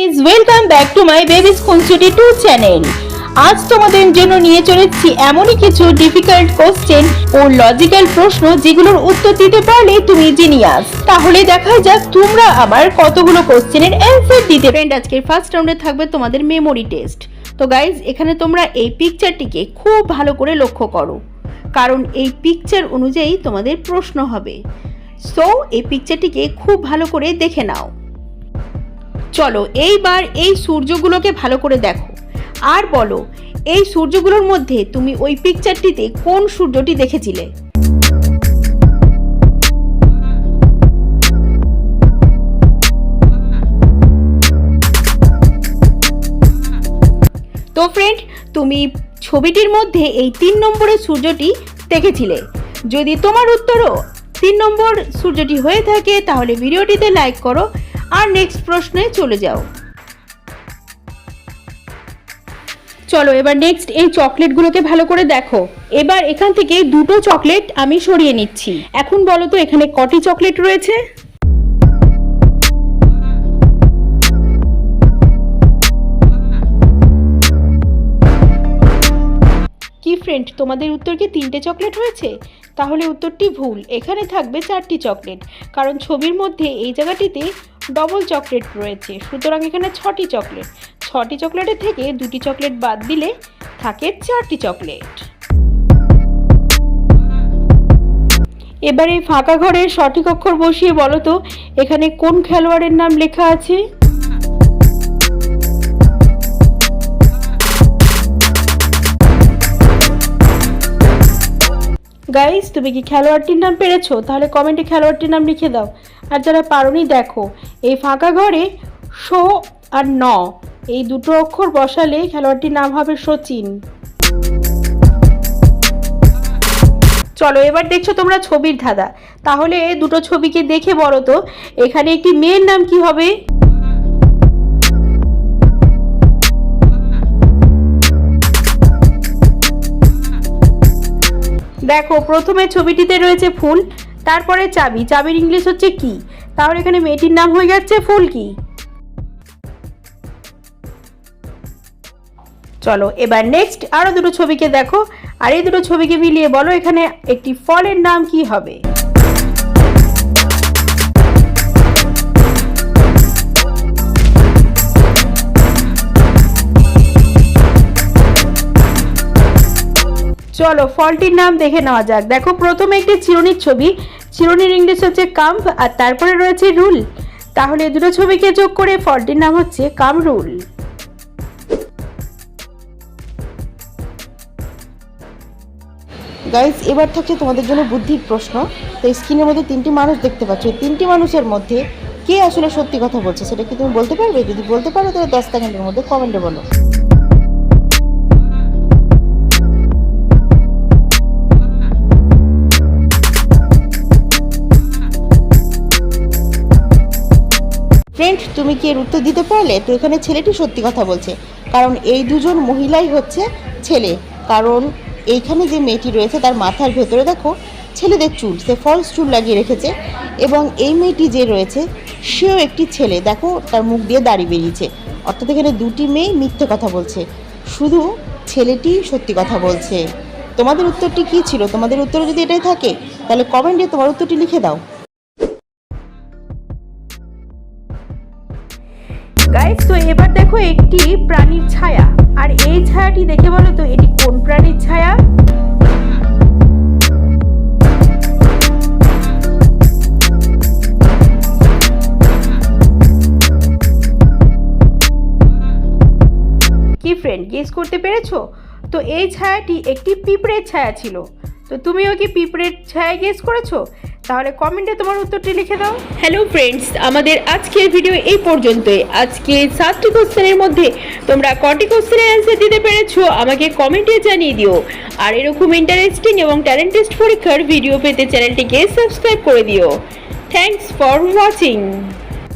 Guys welcome back to my baby Khunsuti two channel আজ তোমাদের জন্য নিয়ে চলেছি এমনই কিছু ডিফিকাল্ট কোশ্চেন ও লজিক্যাল প্রশ্ন যেগুলোর উত্তর দিতে পারলে তুমি জিনিয়াস তাহলে দেখা যাক তোমরা আমার কতগুলো কোশ্চেনের অ্যান্সার দিতে ফ্রেন্ড আজকের ফার্স্ট রাউন্ডে থাকবে তোমাদের মেমোরি টেস্ট তো গাইজ এখানে তোমরা এই পিকচারটিকে খুব ভালো করে লক্ষ্য করো। কারণ এই পিকচার অনুযায়ী তোমাদের প্রশ্ন হবে। সো এই পিকচারটিকে খুব ভালো করে দেখে নাও। চলো এইবার এই সূর্যগুলোকে ভালো করে দেখো। আর বলো, এই সূর্যগুলোর মধ্যে তুমি ওই পিকচারটিতে কোন সূর্যটি দেখেছিলে? তো ফ্রেন্ড তুমি ছবিটির মধ্যে এই তিন নম্বরের সূর্যটি দেখেছিলে। যদি তোমার উত্তরও তিন নম্বর সূর্যটি হয়ে থাকে, তাহলে ভিডিওটিতে লাইক করো। আর নেক্সট প্রশ্নে চলে যাও। চলো, এবার নেক্সট এই চকলেটগুলোকে ভালো করে দেখো। এবার এখান থেকে দুটো চকলেট আমি সরিয়ে নিচ্ছি। এখন বলো তো, এখানে কটি চকলেট রয়েছে? কি ফ্রেন্ড তোমাদের উত্তর কি তিনটে চকলেট হয়েছে? তাহলে উত্তরটি ভুল। এখানে থাকবে চারটি চকলেট কারণ ছবির মধ্যে এই জায়গাটিতে ডবল চকলেট রয়েছে। সুতরাং এখানে ছটি চকলেট ছটি চকলেটের থেকে দুটি চকলেট বাদ দিলে থাকে চারটি চকলেট এবারে ফাঁকা ঘরে সঠিক অক্ষর বসিয়ে বলো তো, এখানে কোন খেলোয়াড়ের নাম লেখা আছে? গাইস তুমি কি খেলোয়াড়টির নাম পেরেছ? তাহলে কমেন্টে খেলোয়াড়টির নাম লিখে দাও। আর যারা পারোনি, দেখো, এই ফাঁকা ঘরে শো আর ন, এই দুটো অক্ষর বসালে খেলোয়াড়টির নাম হবে সচিন চলো, এবার দেখছ তোমরা ছবির ধাঁধা। তাহলে দুটো ছবিকে দেখে বলো তো, এখানে একটি মেয়ের নাম কি হবে? দেখো, প্রথমে ছবিটিতে রয়েছে ফুল, তারপরে চাবি। চাবির ইংলিশ হচ্ছে কি? তাহলে এখানে মেয়েটির নাম হয়ে যাচ্ছে ফুল কি? চলো, এবার নেক্সট আরও দুটো ছবিকে দেখো। আর এই দুটো ছবিকে মিলিয়ে বলো এখানে একটি ফলের নাম কি হবে? চলো ফলটির নাম দেখে নেওয়া যাক। দেখো, প্রথমে একটি চিরুনির ছবি। চিরুনির ইংলিশ হচ্ছে কাম্প আর তারপরে রয়েছে রুল। তাহলে দুটো ছবিকে যোগ করে ফলটির নাম হচ্ছে কামরুল গাইজ এবার থাকছে তোমাদের জন্য বুদ্ধির প্রশ্ন। তো স্ক্রিনের মধ্যে তিনটি মানুষ দেখতে পাচ্ছ। এই তিনটি মানুষের মধ্যে কে আসলে সত্যি কথা বলছে, সেটা কি তুমি বলতে পারবে? যদি বলতে পারো, তাহলে দশ সেকেন্ডের মধ্যে কমেন্টে বলো। ফ্রেন্ড তুমি কি এর উত্তর দিতে পারলে? তো এখানে ছেলেটি সত্যি কথা বলছে। কারণ এই দুজন মহিলাই হচ্ছে ছেলে। কারণ এইখানে যে মেয়েটি রয়েছে, তার মাথার ভেতরে দেখো, ছেলেদের চুল, সে ফলস চুল লাগিয়ে রেখেছে। এবং এই মেয়েটি যে রয়েছে, সেও একটি ছেলে। দেখো, তার মুখ দিয়ে দাড়ি বেরিয়েছে। অর্থাৎ এখানে দুটি মেয়ে মিথ্যে কথা বলছে। শুধু ছেলেটি সত্যি কথা বলছে। তোমাদের উত্তরটি কী ছিল? তোমাদের উত্তর যদি এটাই থাকে, তাহলে কমেন্টে তোমার উত্তরটি লিখে দাও। গাইস তো এবার দেখো একটি প্রাণীর ছায়া। আর এই ছায়াটি দেখে বলো তো, এটি কোন প্রাণীর ছায়া? কি ফ্রেন্ড গেস করতে পেরেছ? তো এই ছায়াটি একটি পিঁপড়ের ছায়া ছিল। তো তুমিও কি পিঁপড়ের ছায়া গেস করেছ? তাহলে কমেন্টে তোমার উত্তরটি লিখে দাও। হ্যালো ফ্রেন্ডস আমাদের আজকের ভিডিও এই পর্যন্তই। আজকে সাতটি কোশ্চেনের মধ্যে তোমরা কটি কোশ্চেনের অ্যান্সার দিতে পেরেছ, আমাকে কমেন্টে জানিয়ে দিও। আর এরকম ইন্টারেস্টিং এবং ট্যালেন্টেস্ট পরীক্ষার ভিডিও পেতে চ্যানেলটিকে সাবস্ক্রাইব করে দিও। Thanks for watching